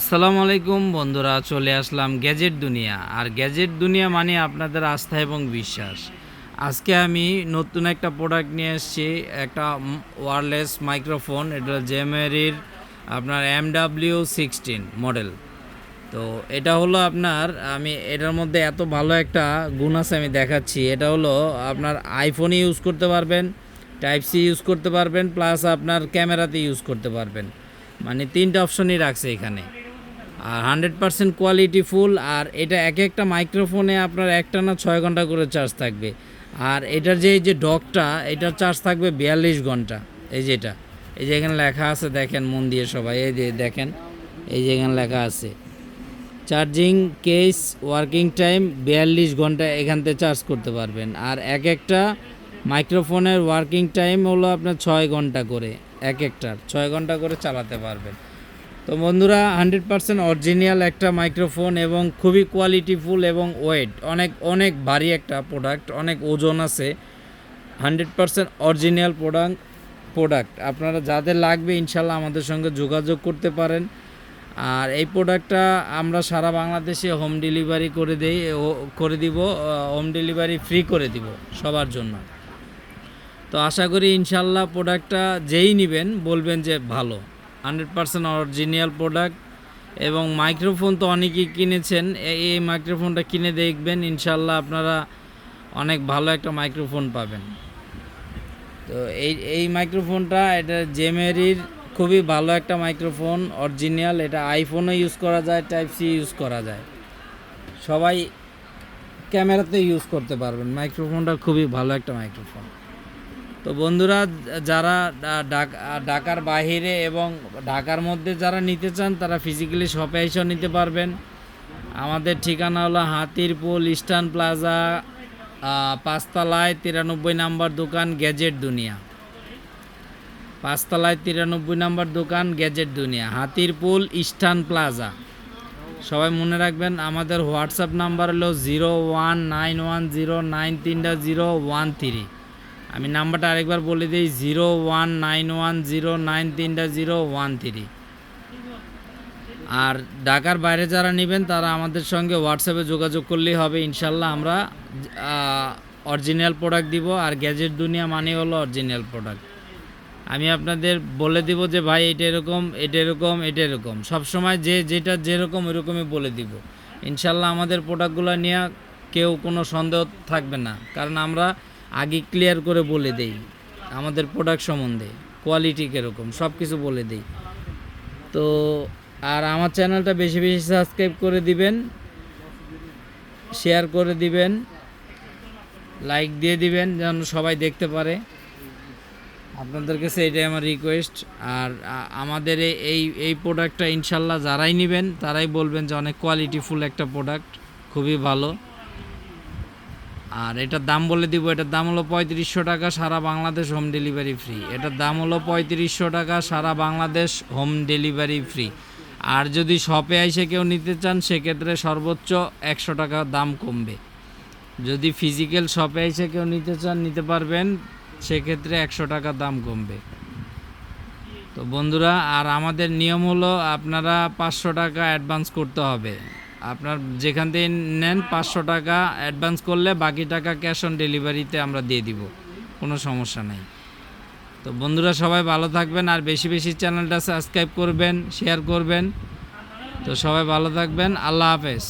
আসসালামু আলাইকুম বন্ধুরা, চলে আসলাম গ্যাজেট দুনিয়া। আর গ্যাজেট দুনিয়া মানে আপনাদের আস্থা এবং বিশ্বাস। আজকে আমি নতুন একটা প্রোডাক্ট নিয়ে এসেছি, একটা ওয়ারলেস মাইক্রোফোন এটা জেমেরির আপনার এম ডাব্লিউ সিক্সটিন মডেল তো এটা হলো আপনার, আমি এটার মধ্যে এত ভালো একটা গুণ আছে আমি দেখাচ্ছি। এটা হলো আপনার আইফোনে ইউজ করতে পারবেন টাইপ সি ইউজ করতে পারবেন প্লাস আপনার ক্যামেরাতে ইউজ করতে পারবেন। মানে তিনটা অপশনই রাখছে এখানে। আর হান্ড্রেড পার্সেন্ট কোয়ালিটি ফুল, আর এটা এক একটা মাইক্রোফোনে আপনার একটা না ছয় ঘণ্টা করে চার্জ থাকবে। আর এটার যে এই যে ডকটা, এটার চার্জ থাকবে বিয়াল্লিশ ঘণ্টা। এই যেটা এই যে এখানে লেখা আছে, দেখেন মন দিয়ে সবাই, এই যে দেখেন, এই যে এখানে লেখা আছে, চার্জিং কেস ওয়ার্কিং টাইম বিয়াল্লিশ ঘণ্টা এখান থেকে চার্জ করতে পারবেন। আর এক একটা মাইক্রোফোনের ওয়ার্কিং টাইম হলো আপনার ছয় ঘণ্টা করে, এক একটার ছয় ঘণ্টা করে চালাতে পারবেন। তো বন্ধুরা, হান্ড্রেড পার্সেন্ট অরিজিনাল একটা মাইক্রোফোন এবং খুবই কোয়ালিটিফুল এবং ওয়েট, অনেক অনেক ভারী একটা প্রোডাক্ট, অনেক ওজন আছে। Hundred percent original product product. আপনারা যাদের লাগবে, ইনশাল্লাহ আমাদের সঙ্গে যোগাযোগ করতে পারেন। আর এই প্রোডাক্টটা আমরা সারা বাংলাদেশে হোম ডেলিভারি করে দেই করে দিব হোম ডেলিভারি ফ্রি করে দিব সবার জন্য। তো আশা করি ইনশাল্লাহ প্রোডাক্টটা যেই নেবেন, বলবেন যে ভালো। হান্ড্রেড পার্সেন্ট অরিজিনাল প্রোডাক্ট এবং মাইক্রোফোন তো অনেকেই কিনেছেন। এই মাইক্রোফোনটা কিনে দেখবেন, ইনশাল্লাহ আপনারা অনেক ভালো একটা মাইক্রোফোন পাবেন। তো এই এই মাইক্রোফোনটা, এটা জেমেরির খুবই ভালো একটা মাইক্রোফোন, অরিজিনাল। এটা আইফোনও ইউজ করা যায়, টাইপ সি ইউজ করা যায়। সবাই ক্যামেরাতে ইউজ করতে পারবেন। মাইক্রোফোনটা খুবই ভালো একটা মাইক্রোফোন। তো বন্ধুরা, যারা ঢাকার বাইরে এবং ঢাকার মধ্যে যারা নিতে চান, তারা ফিজিক্যালি শপে এসেও নিতে পারবেন। আমাদের ঠিকানা হলো হাতিরপুল ইস্টার্ন প্লাজা পাঁচতলায় তিরানব্বই নাম্বার দোকান, গ্যাজেট দুনিয়া। পাঁচতলায় তিরানব্বই নাম্বার দোকান, gadget Duniya. Hatirpool Eastern Plaza. সবাই মনে রাখবেন, আমাদের হোয়াটসঅ্যাপ নাম্বার হলো zero one nine one zero nine তিনটা জিরো ওয়ান থ্রি। আমি নাম্বারটা আরেকবার বলে দিই, zero one nine one zero nine তিনটা জিরো ওয়ান থ্রি। আর ঢাকার বাইরে যারা নেবেন, তারা আমাদের সঙ্গে হোয়াটসঅ্যাপে যোগাযোগ করলেই হবে। ইনশাল্লাহ আমরা অরিজিনাল প্রোডাক্ট দিব, আর গ্যাজেট দুনিয়া মানে হলো অরিজিনাল প্রোডাক্ট আমি আপনাদের বলে দিব যে, ভাই, এটা এরকম এটা এরকম এটা এরকম। সবসময় যে, যেটা যেরকম, ওইরকমই বলে দিব। ইনশাল্লাহ আমাদের প্রোডাক্টগুলো নিয়ে কেউ কোনো সন্দেহ থাকবে না। কারণ আমরা আগে ক্লিয়ার করে বলে দেই, আমাদের প্রোডাক্ট সম্বন্ধে কোয়ালিটি কীরকম সব কিছু বলে দেই। তো, আর আমার চ্যানেলটা বেশি বেশি সাবস্ক্রাইব করে দিবেন শেয়ার করে দিবেন লাইক দিয়ে দিবেন, যেন সবাই দেখতে পারে। আপনাদের কাছে এটাই আমার রিকোয়েস্ট আর আমাদের এই- এই প্রোডাক্টটা ইনশাল্লাহ যারাই নেবেন, তারাই বলবেন যে অনেক কোয়ালিটিফুল একটা প্রোডাক্ট খুবই ভালো। আর এটার দাম বলে দিব, এটার দাম হলো পঁয়ত্রিশশো টাকা, সারা বাংলাদেশ হোম ডেলিভারি ফ্রি এটার দাম হলো পঁয়ত্রিশশো টাকা, সারা বাংলাদেশ হোম ডেলিভারি ফ্রি আর যদি শপে আইসে কেউ নিতে চান, সেক্ষেত্রে সর্বোচ্চ একশো টাকা দাম কমবে। যদি ফিজিক্যাল শপে এসে কেউ নিতে চান, নিতে পারবেন, সেক্ষেত্রে একশো টাকা দাম কমবে। তো বন্ধুরা, আর আমাদের নিয়ম হলো আপনারা পাঁচশো টাকা অ্যাডভান্স করতে হবে। আপনার যেখান থেকে নেন পাঁচশো টাকা অ্যাডভান্স করলে বাকি টাকা ক্যাশ অন ডেলিভারিতে আমরা দিয়ে দিব। কোনো সমস্যা নেই। তো বন্ধুরা সবাই ভালো থাকবেন আর বেশি বেশি চ্যানেলটা সাবস্ক্রাইব করবেন শেয়ার করবেন। তো সবাই ভালো থাকবেন। আল্লাহ হাফেজ।